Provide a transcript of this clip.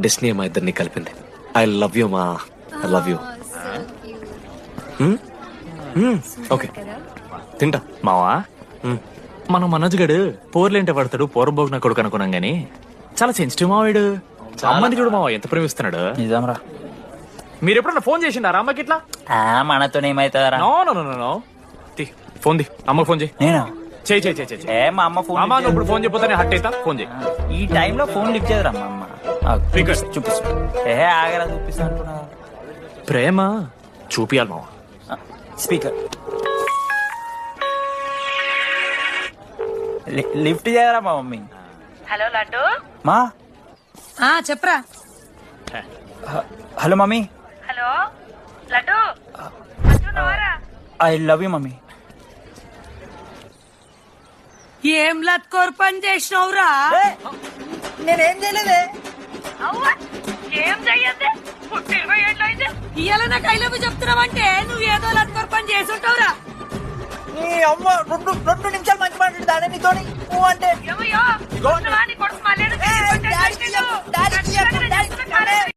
డెస్నీ మా ఇద్దరిని కలిపింది. ఐ లవ్ యూ మా. ఐ లవ్ యూ ఓకే తింటా. మావా? మ్మ్. మనం మనోజ్ గడు పోర్లేంటే పడతాడు పోరబోగు నా కొడుకు అనుకున్నాం గానీ. చాలా సెన్సిటివ్ మావాడు అమ్మని చూడు మావా ఎంత ప్రేమిస్తున్నాడు? నిజంరా. మీరు ఎప్పుడన్నా ఫోన్ చేసిండారా అమ్మకి ఇట్లా? ఆ, మనతో ఏమైతుందరా? No no no no no తీ ఫోన్ ది అమ్మకి ఫోన్ చేయి. నేను? చేయి చేయి చేయి ఏ మా అమ్మ ఫోన్ అమ్మ నువ్వు ఇప్పుడు ఫోన్ చెప్పితే హట్ అవుతా ఫోన్ చేయి. ఈ టైంలో ఫోన్ లిఫ్ట్ చేయదురా మా అమ్మ. Speaker. చూపిస్తా. ఏ ఆగరా చూపిస్తా అంటున్నా. ప్రేమ చూపియాలి మావా. స్పీకర్. లిఫ్ట్ చేయరా మా మమ్మీ? హలో లడ్డు. మా? ఆ చెప్పరా. Hello mummy. Hello laddu? I love you mummy. ఏం లత్కోర్ పని చేసినవురా? నేనేం చేయలేదే. ఏం చెయ్యద్దే? ఇవాళ నాకు ఐలవ్ చెప్తున్నావంటే నువ్వు ఏదో లత్కోర్ పని చేసి ఉంటావురా. నీ అమ్మ రెండు రెండు నిమిషాలు మంచి మాట్లాడుతానే నీతోని. నువ్వు అంటే